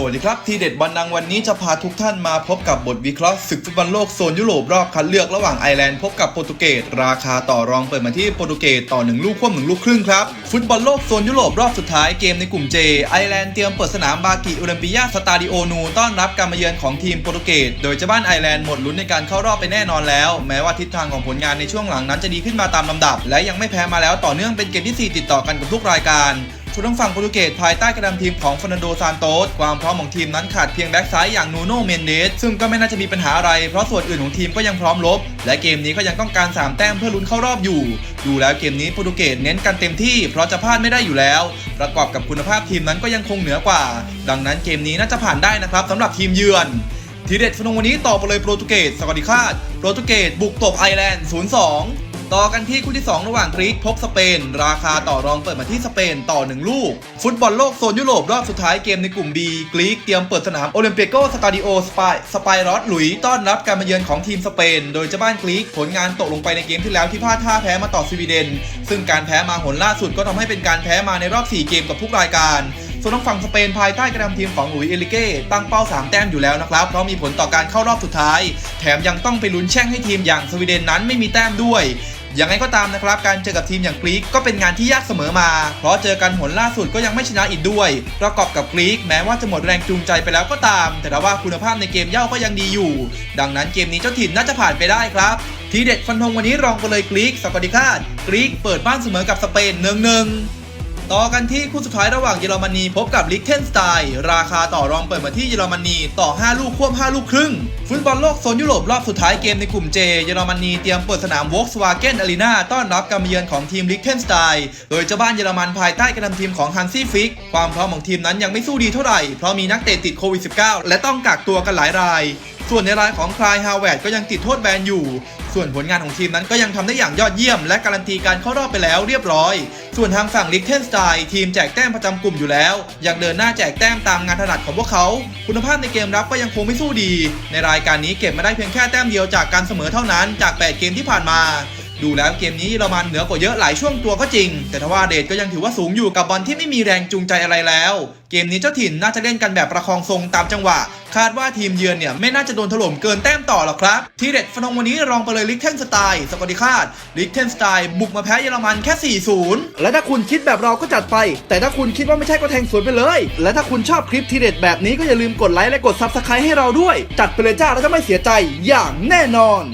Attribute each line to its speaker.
Speaker 1: สวัสดีครับ ทีเด็ดบันนังวันนี้จะพาทุกท่านมาพบกับบทวิเคราะห์ศึกฟุตบอลโลกโซนยุโรปรอบคัดเลือกระหว่างไอร์แลนด์พบกับโปรตุเกสราคาต่อรองเปิดมาที่โปรตุเกสต่อ 1 ลูกควบ1ลูกครึ่งครับ ฟุตบอลโลกโซนยุโรปรอบสุดท้ายเกมในกลุ่ม J ไอร์แลนด์เตรียมเปิดสนามบากิโอลิมปิยาสตาดิโอนูต้อนรับการมาเยือนของทีมโปรตุเกสโดยเจ้าบ้านไอร์แลนด์หมดลุ้นในการเข้ารอบไปแน่นอนแล้ว แม้ว่าทิศทางของผลงานในช่วงหลังนั้นจะดีขึ้นมาตามลำดับ และยังไม่แพ้มาแล้วต่อเนื่องเป็นเกมที่สี่ติดต่อกันกับทุกรายการ ส่วนทางฝั่งโปรตุเกสภายใต้การนำทีมของฟ e ร์นันโดซานโตสความพร้อมของทีมนั้นขาดเพียงแบ็กซ้ายอย่างนูโน่เมนเดสซึ่งก็ไม่น่าจะมีปัญหาอะไร เพราะส่วนอื่นของทีมก็ยังพร้อมลบ และเกมนี้ก็ยังต้องการ 3 แต้มเพื่อลุ้นเข้ารอบอยู่ ดูแล้วเกมนี้โปรตุเกสเน้นกันเต็มที่ เพราะจะพลาดไม่ได้อยู่แล้ว ประกอบกับคุณภาพทีมนั้นก็ยังคงเหนือกว่า ดังนั้นเกมนี้น่าจะผ่านได้นะครับสำหรับทีมเยือนทีเด็ดฟนงวันนี้ต่อไปเลยโปรตุเกสสวัสดีคาดโปรตุเกสบุกตบไอร์แลนด์ 0-2 ต่อกันที่คู่ที่ 2 ระหว่างกรีกพบสเปน ราคาต่อรองเปิดมาที่สเปนต่อ 1 ลูก ฟุตบอลโลกโซนยุโรปรอบสุดท้ายเกมในกลุ่ม B กรีกเตรียมเปิดสนามโอลิมเปโกสตาดิโอสปายสไปรอสหลุยต้อนรับการมาเยือนของทีมสเปน โดยเจ้าบ้านกรีกผลงานตกลงไปในเกมที่แล้วที่พลาดท่าแพ้มาต่อสวีเดน ซึ่งการแพ้มาหนล่าสุดก็ทำให้เป็นการแพ้มาในรอบ 4 เกมกับทุกรายการส่วนทางฝั่งสเปนภายใต้การนำทีมของหลุยส์เอลิเก้ตั้งเป้า 3 แต้มอยู่แล้วนะครับ เพราะมีผลต่อการเข้ารอบสุดท้าย แถมยังต้องไปลุ้นแช่งให้ทีมอย่างสวีเดนนั้นไม่มีแต้มด้วย ยังไงก็ตามนะครับ การเจอกับทีมอย่างกรีกก็เป็นงานที่ยากเสมอมา เพราะเจอกันหนล่าสุดก็ยังไม่ชนะอีกด้วย ประกอบกับกรีกแม้ว่าจะหมดแรงจูงใจไปแล้วก็ตาม แต่ว่าคุณภาพในเกมเย่าก็ยังดีอยู่ ดังนั้นเกมนี้เจ้าถิ่นน่าจะผ่านไปได้ครับทีเด็ดฟันธงวันนี้รองไปเลยกรีกสวัสดีคาดกรีกเปิดบ้านเสมอกับสเปนหนึ่งหนึ่ง ต่อกันที่คู่สุดท้ายระหว่างเยอรมนีพบกับลิกเทนสไตน์ราคาต่อรองเปิดมาที่เยอรมนีต่อ 5 ลูกควบ 5 ลูกครึ่ง ฟุตบอลโลกโซนยุโรปรอบสุดท้ายเกมในกลุ่ม J เยอรมนีเตรียมเปิดสนาม Volkswagen Arena ต้อนรับการเยือนของทีมลิกเทนสไตน์โดยเจ้าบ้านเยอรมันภายใต้การนำทีมของฮันซี่ฟิกความพร้อมของทีมนั้นยังไม่สู้ดีเท่าไหร่เพราะมีนักเตะติดโควิด -19 และต้องกักตัวกันหลายราย ส่วนในรายของคลายฮาวเวร์ดก็ยังติดโทษแบนอยู่ ส่วนผลงานของทีมนั้นก็ยังทำได้อย่างยอดเยี่ยม และการันตีการเข้ารอบไปแล้วเรียบร้อย ส่วนทางฝั่งลิกเทนสไตน์ทีมแจกแต้มประจำกลุ่มอยู่แล้ว ยังเดินหน้าแจกแต้มตามงานถนัดของพวกเขา คุณภาพในเกมรับก็ยังคงไม่สู้ดี ในรายการนี้เก็บมาได้เพียงแค่แต้มเดียวจากการเสมอเท่านั้นจาก 8 เกมที่ผ่านมา ดูแล้วเกมนี้เยอรมันเหนือกว่าเยอะหลายช่วงตัวก็จริง แต่ทว่าเดชก็ยังถือว่าสูงอยู่กับบอลที่ไม่มีแรงจูงใจอะไรแล้ว เกมนี้เจ้าถิ่นน่าจะเล่นกันแบบประคองทรงตามจังหวะ คาดว่าทีมเยือนเนี่ยไม่น่าจะโดนถล่มเกินแต้มต่อหรอกครับ ทีเด็ดฟนงวันนี้รองไปเลยลิกเทนสไตล์สกอติคาดลิกเทนสไตล์บุกมาแพ้เยอรมันแค่ 4-0
Speaker 2: และถ้าคุณคิดแบบเราก็จัดไป แต่ถ้าคุณคิดว่าไม่ใช่ก็แทงสวนไปเลย และถ้าคุณชอบคลิปทีเด็ดแบบนี้ก็อย่าลืมกดไลค์และกดซับสไครต์ให้เราด้วย จัดไปเลยจ้าแล้วจะไม่เสียใจอย่างแน่นอน